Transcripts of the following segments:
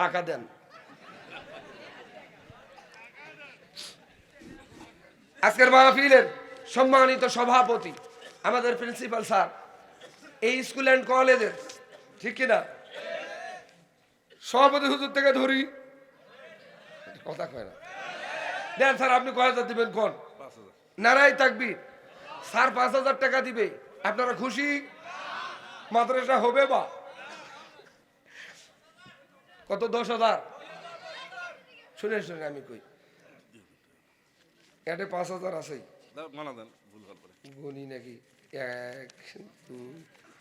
টাকা দেন। আজকের মাহফিলের সম্মানিত সভাপতি আমাদের প্রিন্সিপাল স্যার, এই স্কুল অ্যান্ড কলেজের, ঠিক কিনা? সভাপতি হুজুর থেকে ধরি। কথা কয় না। দেন স্যার, আপনি কয় হাজার দিবেন কোন? নারাই থাকবি স্যার, পাঁচ হাজার টাকা দিবে। আপনারা খুশি? মাদ্রাসা হবে বা? কত? দশ হাজার। শুনে শুনে আমি কই। এটা পাঁচ হাজার আছেই। করে গুনি নাকি? এক দুই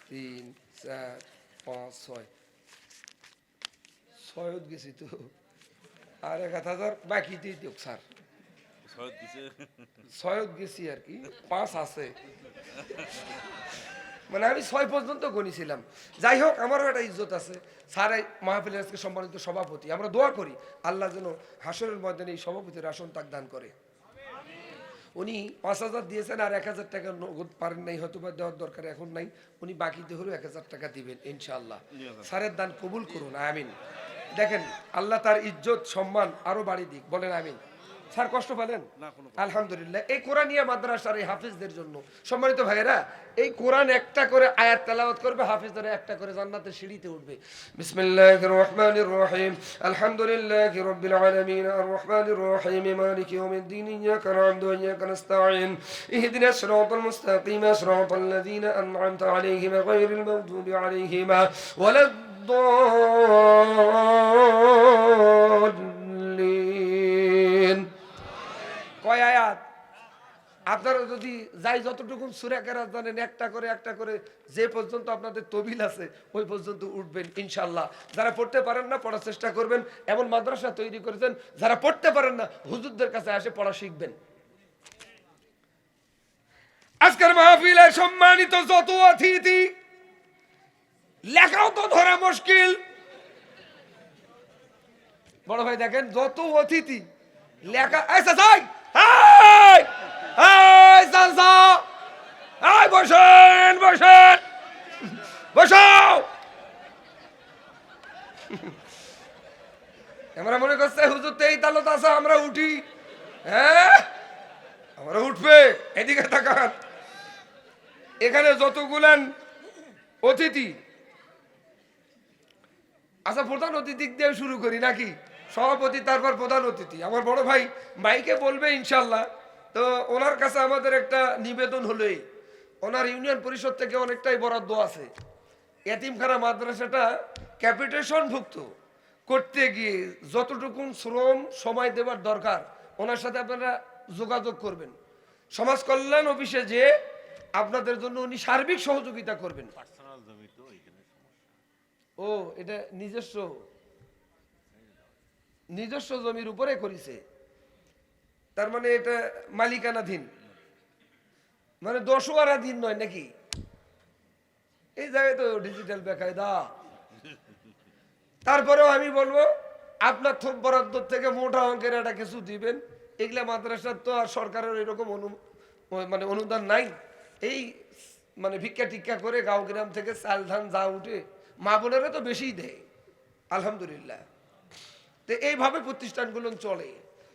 তিন চার পাঁচ ছয়। ছয়ত গেছি তো। আর এক হাজার বাকি দিয়ে দিও স্যার। ছয়ত গেছি আর কি পাঁচ আছে। মানে আমি ছয় পর্যন্ত গণিছিলাম যাই হোক আমারও একটা ইজ্জত আছে। স্যার এই মাহফিলের আজকে সম্মানিত সভাপতি। আমরা দোয়া করি আল্লাহ যেন হাসরের ময়দানে এই সভাপতির আসন তাক দান করে। উনি পাঁচ হাজার দিয়েছেন আর এক হাজার টাকা নগদ পারেন নাই হয়তো বা দেওয়ার দরকার এখন নাই। উনি বাকিতে হলেও এক হাজার টাকা দিবেন ইনশাআল্লাহ। স্যারের দান কবুল করুন আমিন। দেখেন আল্লাহ তার ইজ্জত সম্মান আরও বাড়ি দিক। বলেন আমিন। স্যার কষ্ট পেলেন? আলহামদুলিল্লাহ। এই কোরআনিয়া মাদ্রাসার এই হাফিজদের জন্য। সম্মানিত ভাইয়েরা এই কোরআন একটা করে আয়াত তেলাওয়াত করবে হাফিজরা একটা করে জান্নাতের সিঁড়িতে উঠবে। বিসমিল্লাহির রহমানির রহিম। আলহামদুলিল্লাহি রাব্বিল আলামিন। আর রহমানির রহিম। মালিকি ইয়াউমিদ্দিন। ইয়াকা না'বুদু ওয়া ইয়াকা নাস্তাঈন। ইহদিনাস সিরাতাল মুস্তাকিম। সিরাতাল লাযীনা আন'আমতা আলাইহিম গায়রিল মাগদুবি আলাইহিম ওয়ালাদ-দাল্লিন আপনারা যদি যাই যতটুকু সুরা কেরাত জানেন, একটা করে একটা করে, যে পর্যন্ত আপনাদের তবিল আছে, ওই পর্যন্ত উঠবেন ইনশাল্লাহ যারা পড়তে পারেন না, পড়ার চেষ্টা করবেন। এমন মাদ্রাসা তৈরি করেছেন, যারা পড়তে পারেন না, হুজুরদের কাছে আসে পড়া শিখবেন। আজকের মাহফিলের সম্মানিত যত অতিথি, লেখাও তো ধরা মুশকিল। বড় ভাই দেখেন, যত অতিথি, লেখা আচ্ছা যাই এই এই চাচা এই বসেন বসেন বসাও আমরা মনে করছে, হুজুর তো এই তালত আছে, আমরা উঠি। হ্যাঁ? আমরা উঠবে, এদিকে তাকান। এখানে যতগুলেন অতিথি। আচ্ছা প্রধান অতিথি দিয়ে শুরু করি নাকি? সভাপতি, তারপর প্রধান অতিথি। আমার বড় ভাই মাইকে বলবে ইনশাল্লাহ তো ওনার কাছে আমাদের একটা নিবেদন হলোই ওনার ইউনিয়ন পরিষদ থেকে অনেকটাই বরাদ্দ আছে। এতিমখানা মাদ্রাসাটা ক্যাপিটেশন ভুক্ত করতে গিয়ে যতটুকু শ্রম সময় দেওয়ার দরকার ওনার সাথে আপনারা যোগাযোগ করবেন। সমাজ কল্যাণ অফিসে যে আপনাদের জন্য উনি সার্বিক সহযোগিতা করবেন। ও এটা নিজস্ব। নিজস্ব জমির উপরে করেছে। তার মানে এটা মালিকানাধীন। মানে দশওয়ারাধীন নয় নাকি? এই জায়গায় তো ডিজিটাল বেকায়দা। তারপরেও আমি বলব, আপনার থোক বরাদ্দ থেকে মোটা অঙ্কের একটা কিছু দিবেন। এগুলা মাদ্রাসার তো আর সরকারের এরকম অনু মানে অনুদান নাই। এই মানে ভিক্ষা টিক্ষা করে গাঁও গ্রাম থেকে চাল ধান যা উঠে মা বোনেরা তো বেশিই দেয়, আলহামদুলিল্লাহ। তো এইভাবে প্রতিষ্ঠানগুলো চলে।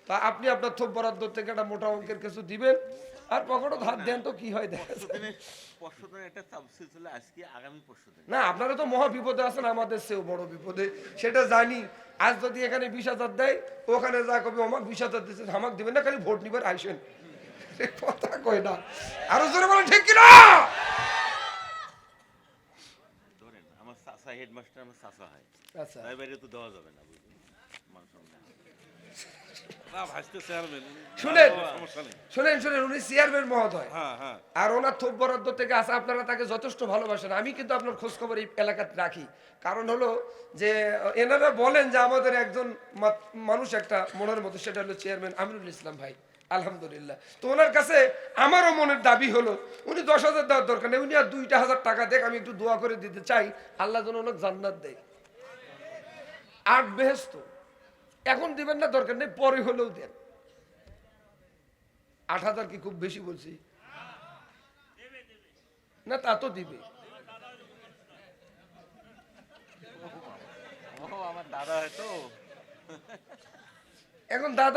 তা আপনি আপনার থোক বরাদ্দ থেকে একটা মোটা অঙ্কের কিছু দিবেন। আর পকেটও ধার দেন তো কি হয় না আপনারা তো মহা বিপদে আছেন আমাদের চেয়েও বড় বিপদে। সেটা জানি। আজ যদি এখানে বিশ হাজার দেয় ওখানে যা কবি আমার বিশ হাজার দিচ্ছে আমাক দিবেন না খালি ভোট নিবার আইসেন। কথা কয় না। আরও জোরে বলেন ঠিক কিনা? হেডমাস্টার আমার চাষা হয়। আচ্ছা। তাই বাইরে তো দেওয়া যাবে না বুঝলেন মান সম্মান। না ভাসতে চেয়ারম্যান শুনেন। সমস্যা নেই। শোনেন শোনেন উনি চেয়ারম্যান মহোদয়। হ্যাঁ হ্যাঁ। আর ওনার থোক বরাদ্দ থেকে আসা আপনারা তাকে যথেষ্ট ভালোবাসেন। আমি কিন্তু আপনার খোঁজ খবর এই এলাকাতে রাখি। কারণ হলো যে এনারা বলেন যে আমাদের একজন মানুষ একটা মনের মতো সেটা হলো চেয়ারম্যান আমিরুল ইসলাম ভাই। আলহামদুলিল্লাহ। তো ওনার কাছে আমারও মনের দাবি হলো উনি দশ হাজার দেওয়ার দরকার নেই উনি আর দুইটা হাজার টাকা দেখ আমি একটু দোয়া করে দিতে চাই। আল্লাহ যেন ওনাকে জান্নাত দেয়। আট বেহেস্ত এখন দিবেন না দরকার নেই পরে হলেও দেন। আট হাজার কি খুব বেশি বলছি? না তা তো দিবে। আমার দাদা হয়তো এখন দাদা